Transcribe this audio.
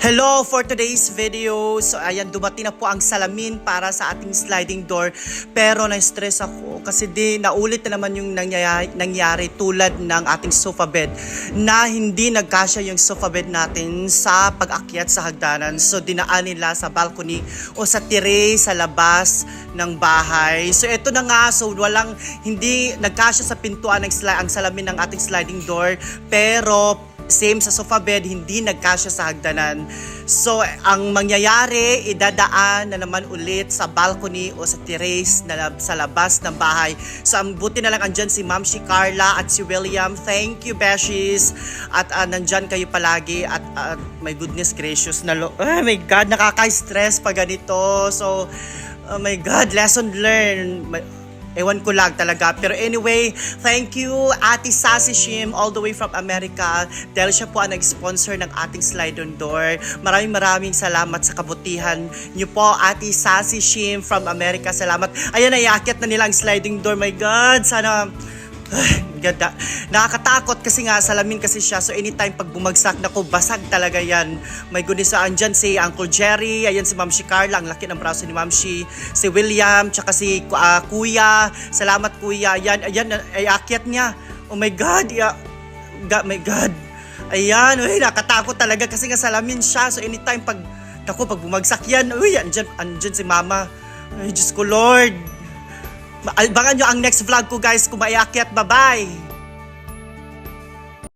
Hello for today's video. So ayan, dumating na po ang salamin para sa ating sliding door. Pero na-stress ako kasi di naulit na naman yung nangyayari, nangyari tulad ng ating sofa bed na hindi nagkasya yung sofa bed natin sa pag-akyat sa hagdanan. So dinaan nila sa balcony o sa tire sa labas ng bahay. So ito na nga, so walang hindi nagkasya sa pintuan ng sli- ang salamin ng ating sliding door pero same sa sofa bed, hindi nagkasya sa hagdanan. So, ang mangyayari, idadaan na naman ulit sa balcony o sa terrace na sa labas ng bahay. So, ang buti na lang andyan si Ma'am si Carla at si William. Thank you, Beshies. At ah, nandyan kayo palagi. At ah, my goodness gracious na lo- Oh my God, nakaka-stress pa ganito. So, oh my God, lesson learned. Ewan ko lang talaga. Pero anyway, thank you Ate Sassy Shim all the way from America dahil siya po ang nag-sponsor ng ating slide on door. Maraming maraming salamat sa kabutihan niyo po Ate Sassy Shim from America. Salamat. Ayan, naiakit na nila ang sliding door. My God, sana... Ay, ganda. Nakakatakot kasi nga salamin kasi siya. So anytime pag bumagsak, naku, basag talaga yan. My goodness, so andyan si Uncle Jerry, ayan si Ma'am si Carla, ang laki ng braso ni Ma'am si, si William, tsaka si ah, Kuya. Salamat Kuya. Ayan, ayan, ay akyat niya. Oh my God, ya, God, my God. Ayan, uy, nakatakot talaga kasi nga salamin siya. So anytime pag, naku, pag bumagsak yan, uy, andyan, andyan si Mama. Ay, Diyos ko, Lord. Abangan nyo ang next vlog ko guys kung maiakyat. Bye-bye!